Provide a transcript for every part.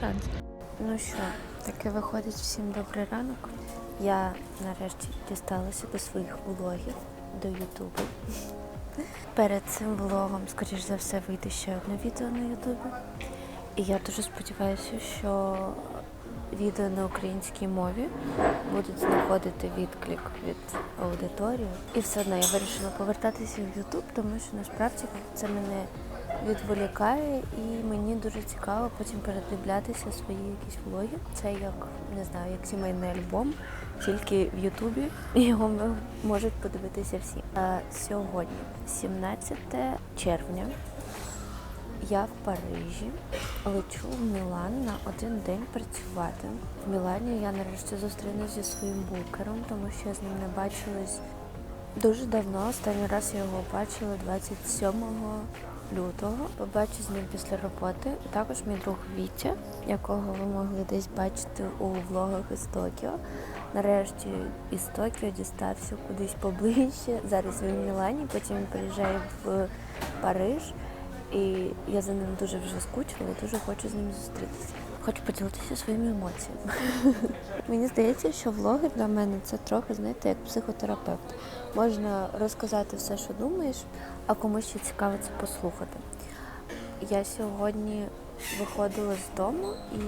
шанс. Ну що, таке виходить всім добрий ранок. Я нарешті дісталася до своїх влогів, до Ютубу. Перед цим влогом, скоріш за все, вийде ще одне відео на Ютубі. І я дуже сподіваюся, що відео на українській мові будуть знаходити відклик від аудиторії. І все одно я вирішила повертатися в Ютуб, тому що насправді це мене відволікає і мені дуже цікаво потім передивлятися свої якісь влоги. Це як не знаю, як сімейний альбом, тільки в Ютубі його можуть подивитися всі. А сьогодні, 17 червня, я в Парижі лечу в Мілан на один день працювати. В Мілані я нарешті зустрінуся зі своїм букером, тому що я з ним не бачилась дуже давно. Останній раз я його бачила 27 лютого. Побачу з ним після роботи. Також мій друг Вітя, якого ви могли десь бачити у влогах із Токіо. Нарешті із Токіо дістався кудись поближче. Зараз він в Мілані, потім він приїжджає в Париж. І я за ним дуже вже скучила і дуже хочу з ним зустрітися. Хочу поділитися своїми емоціями. Мені здається, що влоги для мене це трохи, знаєте, як психотерапевт. Можна розказати все, що думаєш, а комусь ще цікаво це послухати. Я сьогодні виходила з дому і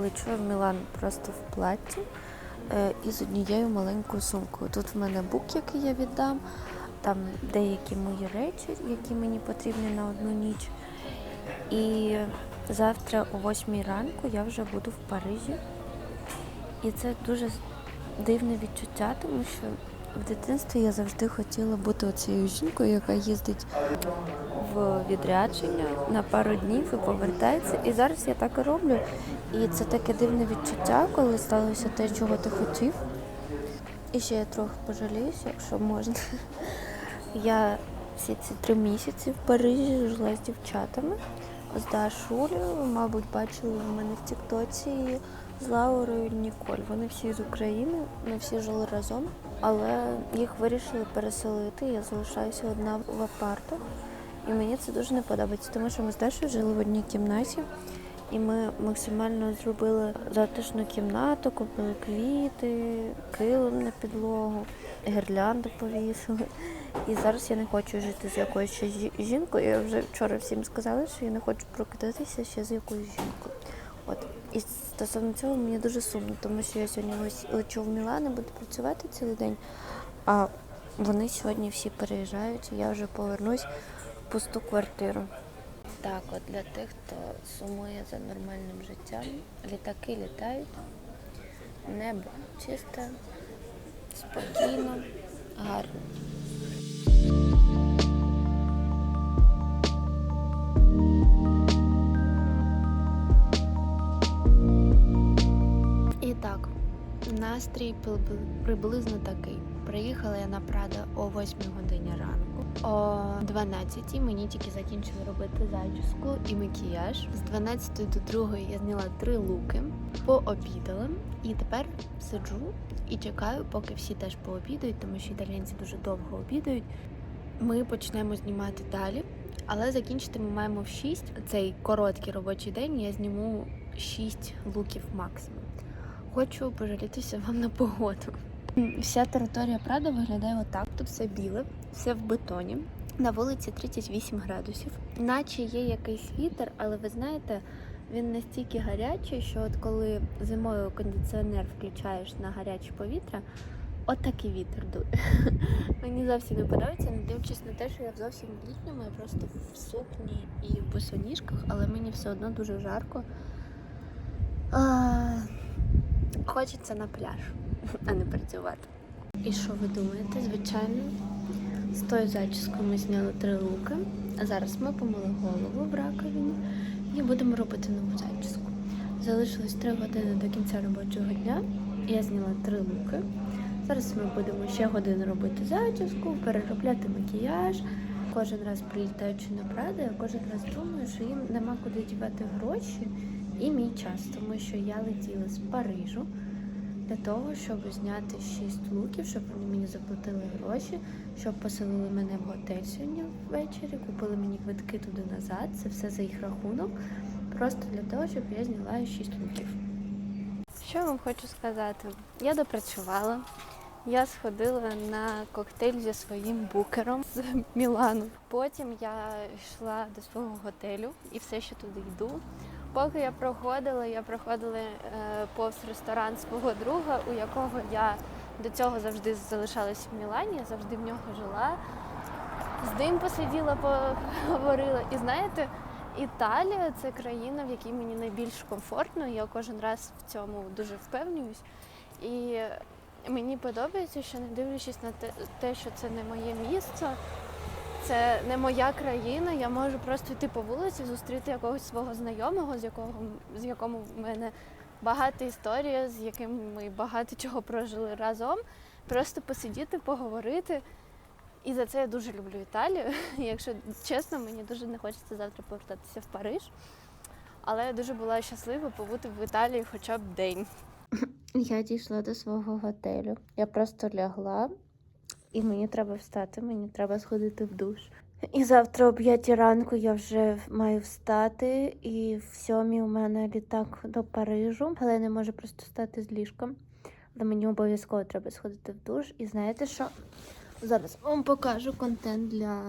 лечу в Мілан просто в платі е, і з однією маленькою сумкою. Тут в мене бук, який я віддам, там деякі мої речі, які мені потрібні на одну ніч. І завтра о 8 ранку я вже буду в Парижі. І це дуже дивне відчуття, тому що в дитинстві я завжди хотіла бути оцією жінкою, яка їздить в відрядження на пару днів і повертається. І зараз я так і роблю. І це таке дивне відчуття, коли сталося те, чого ти хотів. І ще я трохи пожаліюся, якщо можна. Я всі ці три місяці в Парижі жила з дівчатами, з Дашулею, мабуть, бачили в мене в Тіктоці з Лаурою Ніколь. Вони всі з України, ми всі жили разом, але їх вирішили переселити. Я залишаюся одна в апартах. І мені це дуже не подобається, тому що ми з Дашою жили в одній кімнаті. І ми максимально зробили затишну кімнату, купили квіти, килим на підлогу, гірлянду повісили. І зараз я не хочу жити з якоюсь жінкою. Я вже вчора всім сказала, що я не хочу прокидатися ще з якоюсь жінкою. От. І стосовно цього мені дуже сумно, тому що я сьогодні лечу в Мілан і буду працювати цілий день. А вони сьогодні всі переїжджають, і я вже повернусь в пусту квартиру. Так, от для тих, хто сумує за нормальним життям, літаки літають, небо чисте, спокійно, гарно. Настрій приблизно такий. Приїхала я на Прада о 8 годині ранку. О 12 мені тільки закінчили робити зачіску і макіяж. З 12 до 2 я зняла три луки, пообідала і тепер сиджу і чекаю, поки всі теж пообідають, тому що італійці дуже довго обідають. Ми почнемо знімати далі, але закінчити ми маємо в 6. Цей короткий робочий день я зніму 6 луків максимум. Хочу пожалітися вам на погоду. Вся територія Прада виглядає отак. Тут все біле, все в бетоні. На вулиці 38 градусів. Наче є якийсь вітер, але ви знаєте, він настільки гарячий, що от коли зимою кондиціонер включаєш на гаряче повітря, от вітер дує. Мені зовсім не подобається, не дивлячись на те, що я зовсім в літньому, я просто в сукні і в босоніжках, але мені все одно дуже жарко. Хочеться на пляж, а не працювати. І що ви думаєте? Звичайно, з тою зачіскою ми зняли три луки, а зараз ми помили голову в і будемо робити нову зачіску. Залишилось три години до кінця робочого дня. Я зняла три луки. Зараз ми будемо ще годину робити зачіску, переробляти макіяж. Кожен раз прилітаючи на Прада, я кожен раз думаю, що їм нема куди дівати гроші і мій час, тому що я летіла з Парижу для того, щоб зняти 6 луків, щоб вони мені заплатили гроші, щоб поселили мене в готель сьогодні ввечері, купили мені квитки туди назад. Це все за їх рахунок. Просто для того, щоб я зняла 6 луків. Що я вам хочу сказати? Я допрацювала. Я сходила на коктейль зі своїм букером з Мілану. Потім я йшла до свого готелю і все ще туди йду. Поки я проходила, я проходила е, повз ресторан свого друга, у якого я до цього завжди залишалась в Мілані, я завжди в нього жила. З ним посиділа, поговорила. І знаєте, Італія це країна, в якій мені найбільш комфортно. Я кожен раз в цьому дуже впевнююсь. І мені подобається, що не дивлячись на те- що це не моє місце, це не моя країна. Я можу просто йти по вулиці, зустріти якогось свого знайомого, з якого з якому в мене багата історія, з яким ми багато чого прожили разом. Просто посидіти, поговорити. І за це я дуже люблю Італію. Якщо чесно, мені дуже не хочеться завтра повертатися в Париж. Але я дуже була щаслива побути в Італії хоча б день. Я дійшла до свого готелю. Я просто лягла, і мені треба встати, мені треба сходити в душ. І завтра о 5 ранку я вже маю встати, і в сьомій у мене літак до Парижу, але я не можу просто встати з ліжка. Але мені обов'язково треба сходити в душ. І знаєте що? Зараз вам покажу контент для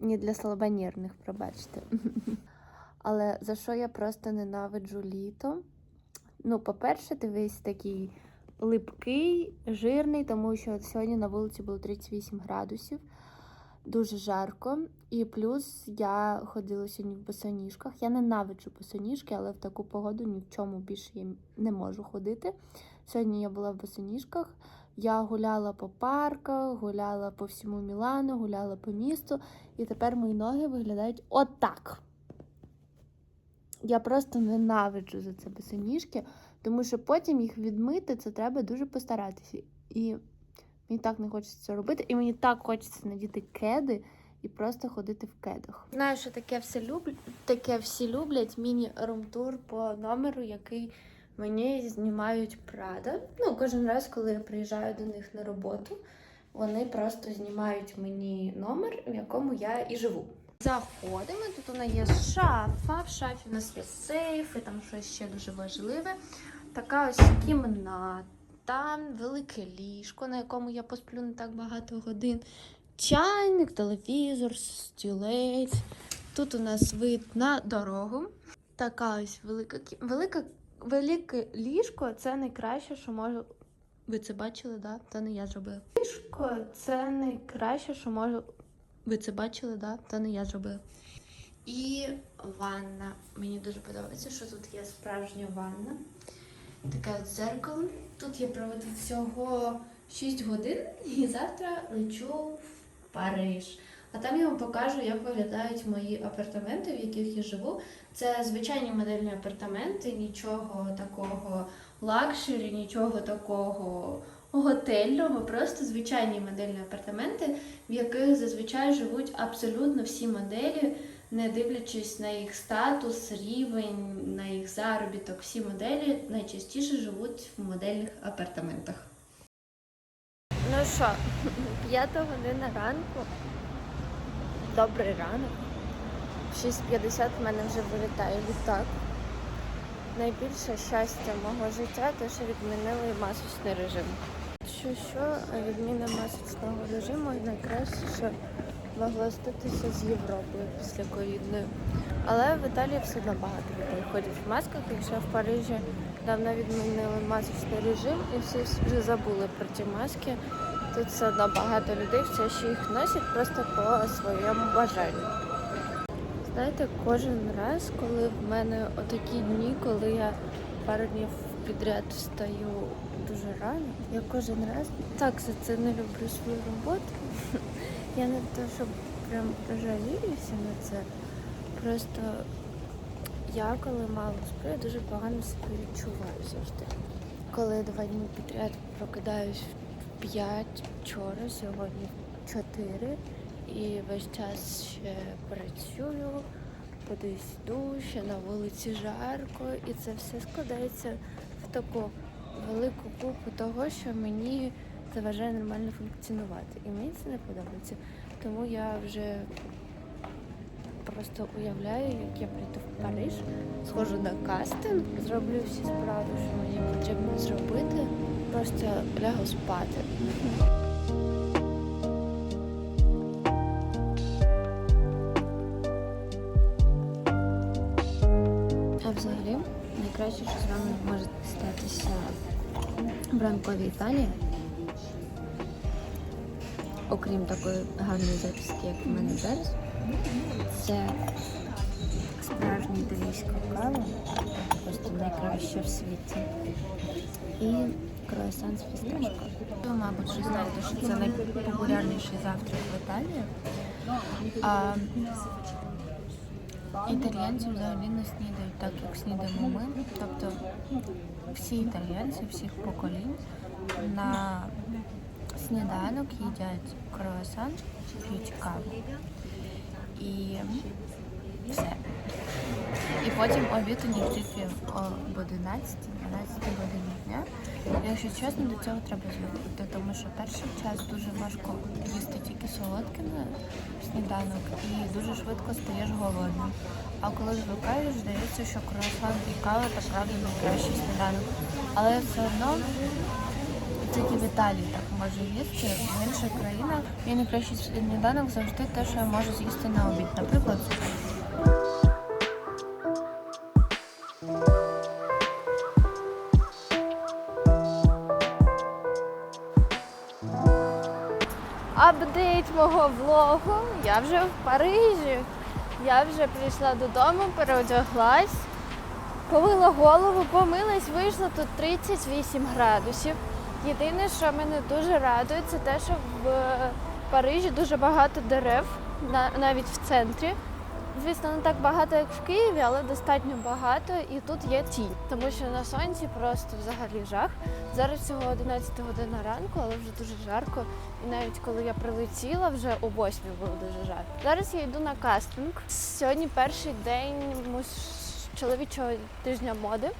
не для слабонервних, пробачте. Але за що я просто ненавиджу літо? Ну, по-перше, ти весь такий липкий, жирний, тому що сьогодні на вулиці було 38 градусів, дуже жарко. І плюс я ходила сьогодні в босоніжках. Я ненавиджу босоніжки, але в таку погоду ні в чому більше я не можу ходити. Сьогодні я була в босоніжках. Я гуляла по парках, гуляла по всьому Мілану, гуляла по місту, і тепер мої ноги виглядають отак. Я просто ненавиджу за це босоніжки, тому що потім їх відмити це треба дуже постаратися. І мені так не хочеться це робити, і мені так хочеться надіти кеди і просто ходити в кедах. Знаю, що таке все люблять, таке всі люблять міні-румтур по номеру, який мені знімають Прада. Ну, кожен раз, коли я приїжджаю до них на роботу, вони просто знімають мені номер, в якому я і живу. Заходимо, тут у нас є шафа, в шафі у нас є сейф, і там щось ще дуже важливе. Така ось кімната, велике ліжко, на якому я посплю не так багато годин. Чайник, телевізор, стілець. Тут у нас вид на дорогу. Така ось велика велика, велике ліжко це найкраще, що можу. Ви це бачили, да? Та не я зробила. Ліжко це найкраще, що можу. Ви це бачили, да? Та не я зробила. І ванна. Мені дуже подобається, що тут є справжня ванна. Таке от. Тут я проведу всього 6 годин і завтра лечу в Париж. А там я вам покажу, як виглядають мої апартаменти, в яких я живу. Це звичайні модельні апартаменти, нічого такого лакшері, нічого такого готельного, просто звичайні модельні апартаменти, в яких зазвичай живуть абсолютно всі моделі, не дивлячись на їх статус, рівень, на їх заробіток. Всі моделі найчастіше живуть в модельних апартаментах. Ну що, п'ята година ранку. Добрий ранок. В 6.50 в мене вже вилітає літак. Найбільше щастя мого життя те, що відмінили масочний режим. Що що відміна масочного режиму найкраще, що могло статися з Європою після ковідної. Але в Італії все одно багато людей ходять в масках. Якщо в Парижі давно відмінили масочний режим і всі вже забули про ті маски, тут все одно багато людей все ще їх носять просто по своєму бажанню. Знаєте, кожен раз, коли в мене отакі дні, коли я пару днів підряд встаю рано, я кожен раз так за це не люблю свою роботу. Я не те, щоб прям жаліюся на це. Просто я, коли мало сплю, я дуже погано себе відчуваю завжди. Коли два дні підряд прокидаюсь в 5 вчора, сьогодні в 4, і весь час ще працюю, кудись йду, ще на вулиці жарко, і це все складається в таку велику купу того, що мені заважає нормально функціонувати. І мені це не подобається. Тому я вже просто уявляю, як я прийду в Париж схожу на кастинг, зроблю всі справи, що мені потрібно зробити. Просто лягу спати. Взагалі, найкраще, що з вами може статися в ранковій Італії, окрім такої гарної записки, як в мене зараз, це справжня італійська кава, просто найкраща в світі. І круасан з фісташкою. Ви, мабуть, вже знаєте, що це найпопулярніший завтрак в Італії. А італійці взагалі не снідають так, як снідаємо ми. Тобто всі італійці, всіх поколінь на сніданок їдять круасан, п'ють каву. І все. І потім обід у них тільки об 11-12 годині дня. Якщо чесно, до цього треба звикнути, тому що перший час дуже важко їсти тільки солодке на сніданок і дуже швидко стаєш голодним. А коли звикаєш, здається, що круасан і кава це правда найкращий сніданок. Але все одно тільки в Італії так можу їсти. В інших країнах мій найкращий сніданок завжди те, що я можу з'їсти на обід. Наприклад, Апдейт мого влогу. Я вже в Парижі. Я вже прийшла додому, переодяглась, помила голову, помилась, вийшло тут 38 градусів. Єдине, що мене дуже радує, це те, що в Парижі дуже багато дерев, навіть в центрі. Звісно, не так багато, як в Києві, але достатньо багато, і тут є тінь, тому що на сонці просто взагалі жах. Зараз всього 11 година ранку, але вже дуже жарко. І навіть коли я прилетіла, вже о 8 було дуже жарко. Зараз я йду на кастинг. Сьогодні перший день чоловічого тижня моди.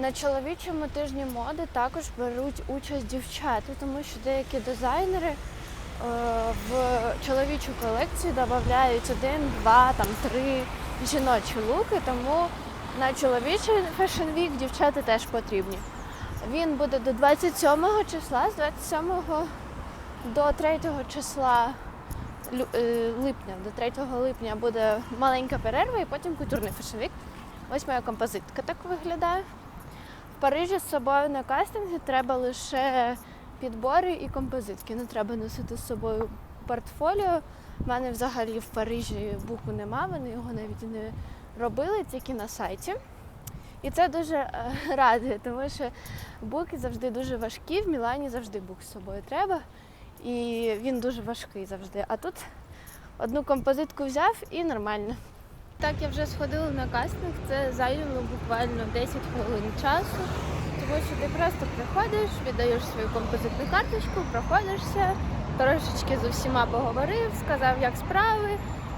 На чоловічому тижні моди також беруть участь дівчата, тому що деякі дизайнери в чоловічу колекцію додають один, два, там три жіночі луки, тому на чоловічий Fashion Week дівчата теж потрібні. Він буде до 27 числа, з 27 до 3 числа е, липня. До 3 липня буде маленька перерва і потім культурний фешенвік. Ось моя композитка так виглядає. В Парижі з собою на кастинги треба лише підбори і композитки. Не треба носити з собою портфоліо. У мене взагалі в Парижі буку нема, вони його навіть не робили, тільки на сайті. І це дуже е, радує, тому що буки завжди дуже важкі. В Мілані завжди бук з собою треба. І він дуже важкий завжди. А тут одну композитку взяв і нормально. Так, я вже сходила на кастинг, це зайняло буквально 10 хвилин часу, тому що ти просто приходиш, віддаєш свою композитну карточку, проходишся, трошечки з усіма поговорив, сказав, як справи,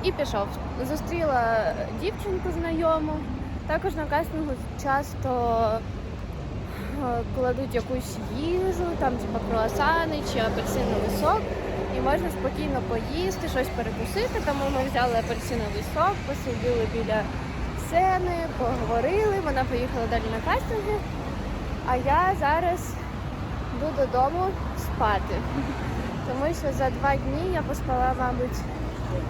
і пішов. Зустріла дівчинку знайому. Також на кастингу часто е, кладуть якусь їжу, там типа круасани чи апельсиновий сок. І можна спокійно поїсти, щось перекусити. Тому ми взяли апельсиновий сок, посиділи біля сцени, поговорили. Вона поїхала далі на кастинги. А я зараз йду додому спати. Тому що за два дні я поспала, мабуть,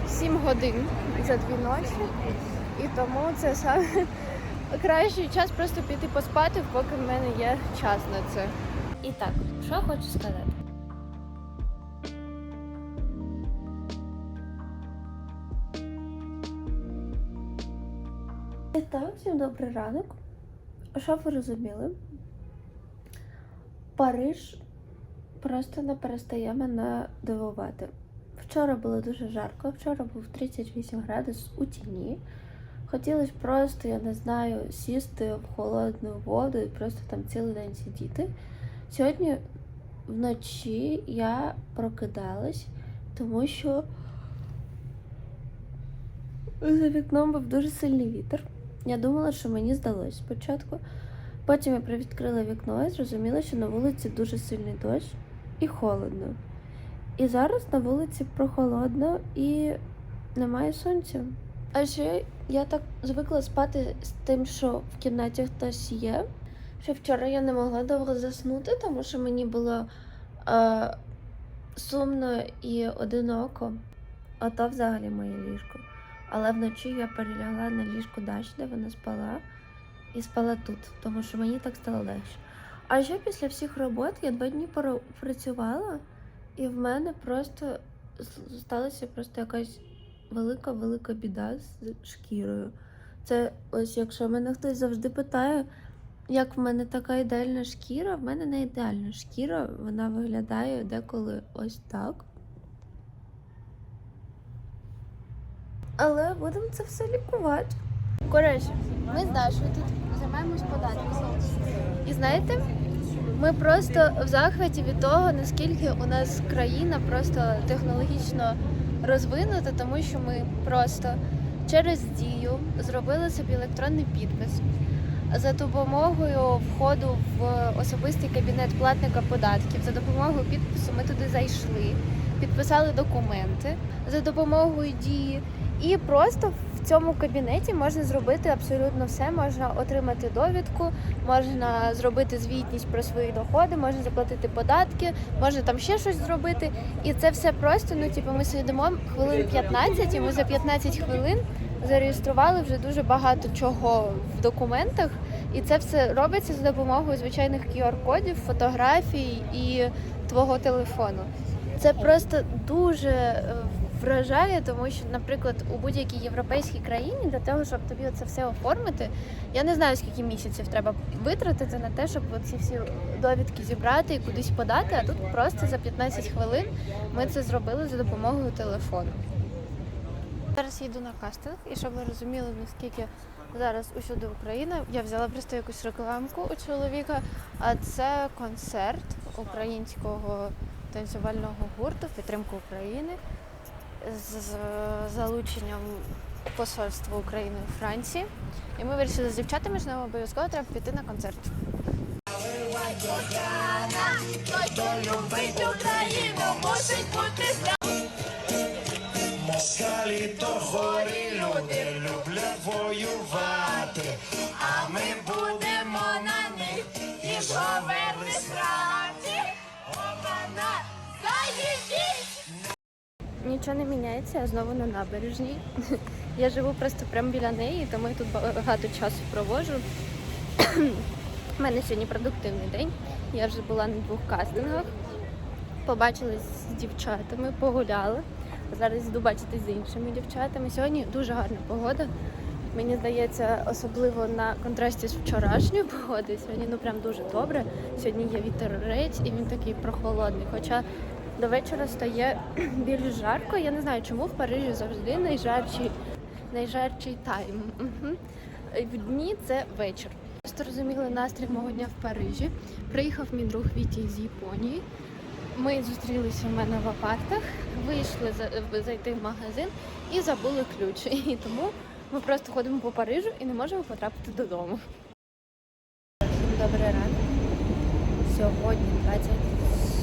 7 годин за дві ночі. І тому це саме кращий час просто піти поспати, поки в мене є час на це. І так, що хочу сказати? Так, всім добрий ранок. Що ви розуміли? Париж просто не перестає мене дивувати. Вчора було дуже жарко, вчора був 38 градусів у тіні. Хотілося просто, я не знаю, сісти в холодну воду і просто там цілий день сидіти. Сьогодні вночі я прокидалась, тому що за вікном був дуже сильний вітер. Я думала, що мені здалось спочатку. Потім я привідкрила вікно і зрозуміла, що на вулиці дуже сильний дощ і холодно. І зараз на вулиці прохолодно і немає сонця. А ще я так звикла спати з тим, що в кімнаті хтось є. Що вчора я не могла довго заснути, тому що мені було е, сумно і одиноко. А то взагалі моє ліжко. Але вночі я перелягла на ліжку Даші, де вона спала, і спала тут, тому що мені так стало легше. А ще після всіх робот я два дні працювала, і в мене просто сталася просто якась велика велика біда з шкірою. Це ось якщо мене хтось завжди питає, як в мене така ідеальна шкіра, в мене не ідеальна шкіра, вона виглядає деколи ось так. Але будемо це все лікувати. Коротше, ми з Дашою тут займаємось податками. І знаєте, ми просто в захваті від того, наскільки у нас країна просто технологічно розвинута, тому що ми просто через дію зробили собі електронний підпис. За допомогою входу в особистий кабінет платника податків, за допомогою підпису ми туди зайшли, підписали документи за допомогою дії. І просто в цьому кабінеті можна зробити абсолютно все. Можна отримати довідку, можна зробити звітність про свої доходи, можна заплатити податки, можна там ще щось зробити. І це все просто. Ну, типу, ми сидимо хвилин 15, і ми за 15 хвилин зареєстрували вже дуже багато чого в документах. І це все робиться за допомогою звичайних QR-кодів, фотографій і твого телефону. Це просто дуже е, вражає, тому що, наприклад, у будь-якій європейській країні для того, щоб тобі це все оформити, я не знаю, скільки місяців треба витратити на те, щоб ці всі довідки зібрати і кудись подати. А тут просто за 15 хвилин ми це зробили за допомогою телефону. Зараз їду на кастинг, і щоб ви розуміли, наскільки зараз усюди Україна, я взяла просто якусь рекламку у чоловіка. А це концерт українського танцювального гурту в підтримку України з залученням посольства України у Франції. І ми вирішили з дівчатами, що нам обов'язково треба піти на концерт. Москалі то хорі люди люблять воювати, Нічого не міняється, я знову на набережній. Я живу просто прямо біля неї, тому я тут багато часу проводжу. У мене сьогодні продуктивний день. Я вже була на двох кастингах. Побачилась з дівчатами, погуляли. Зараз йду бачитись з іншими дівчатами. Сьогодні дуже гарна погода. Мені здається, особливо на контрасті з вчорашньою погодою. Сьогодні ну прям дуже добре. Сьогодні є вітерець і він такий прохолодний. Хоча до вечора стає більш жарко. Я не знаю, чому в Парижі завжди найжарчий, найжарчий тайм. Мгм. В дні це вечір. Просто розуміли настрій мого дня в Парижі. Приїхав мій друг Віті з Японії. Ми зустрілися в мене в апартах, вийшли зайти в магазин і забули ключ. І тому ми просто ходимо по Парижу і не можемо потрапити додому. Всім добрий ранок. Сьогодні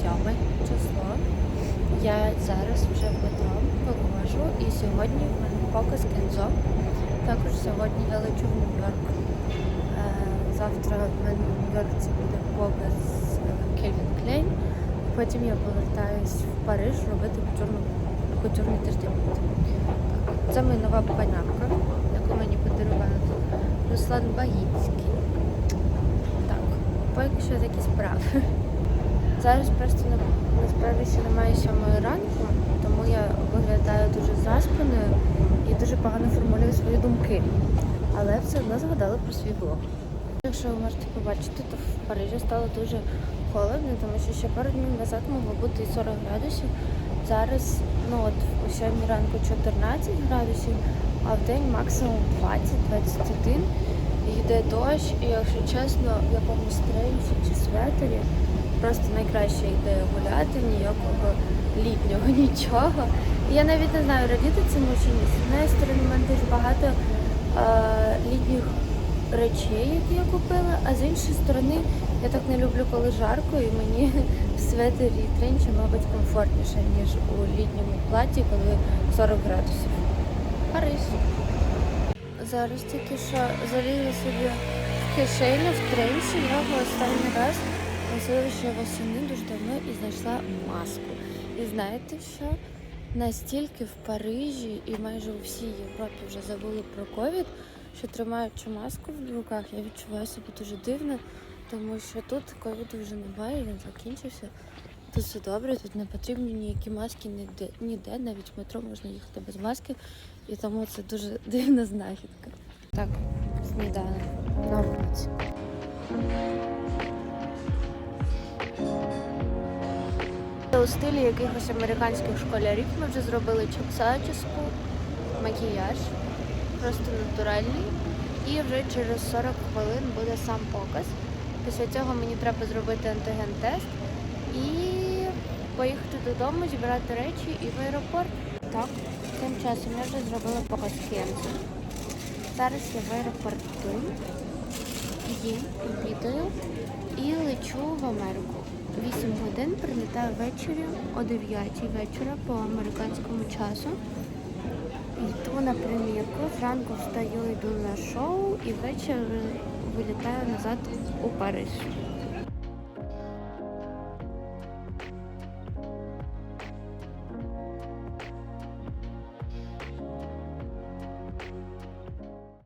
27 число. Я зараз вже в метро виходжу і сьогодні в мене показ кінзо. Також сьогодні я лечу в Нью-Йорк. Е, Завтра в мене в Нью-Йорку буде показ Кельвін Клейн. Потім я повертаюсь в Париж робити культурний тиждень. Це моя нова панамка, яку мені подарував Руслан Багінський. Так, поки що такі справи. Зараз просто на- насправді ще немає сьомої ранку, тому я виглядаю дуже заспаною і дуже погано формулюю свої думки. Але все одно згадала про свій блог. Якщо ви можете побачити, то в Парижі стало дуже холодно, тому що ще пару днів назад могло бути і 40 градусів. Зараз, ну от у сьомій ранку 14 градусів, а в день максимум 20-21. І Йде дощ, і якщо чесно, в якомусь тренчі чи светері просто найкраще йде гуляти, ніякого літнього нічого. Я навіть не знаю, радіти цьому чи ні. З однієї сторони, в мене дуже багато е, літніх речей, які я купила, а з іншої сторони, я так не люблю, коли жарко, і мені в светері і тренчі, мабуть, комфортніше, ніж у літньому платі, коли 40 градусів. Париж. зараз тільки що залізла собі в кишеню в тренчі. Я останній раз носила ще восени дуже давно і знайшла маску. І знаєте що? Настільки в Парижі і майже у всій Європі вже забули про ковід, що тримаючи маску в руках, я відчуваю себе дуже дивно, тому що тут ковіду вже немає, він закінчився. Тут все добре, тут не потрібні ніякі маски ніде, ніде, навіть в метро можна їхати без маски, і тому це дуже дивна знахідка. Так, сніданок на вулиці. У стилі якихось американських школярів ми вже зробили зачіску, макіяж, просто натуральний. І вже через 40 хвилин буде сам показ. Після цього мені треба зробити антиген-тест і поїхати додому, зібрати речі і в аеропорт. Так, тим часом я вже зробила показ Кензі. Зараз я в аеропорту, їм, обідаю і лечу в Америку. 8 годин прилітаю ввечері о 9 вечора по американському часу. Йду на примірку, зранку встаю, йду на шоу і ввечері вилітаю назад у Париж.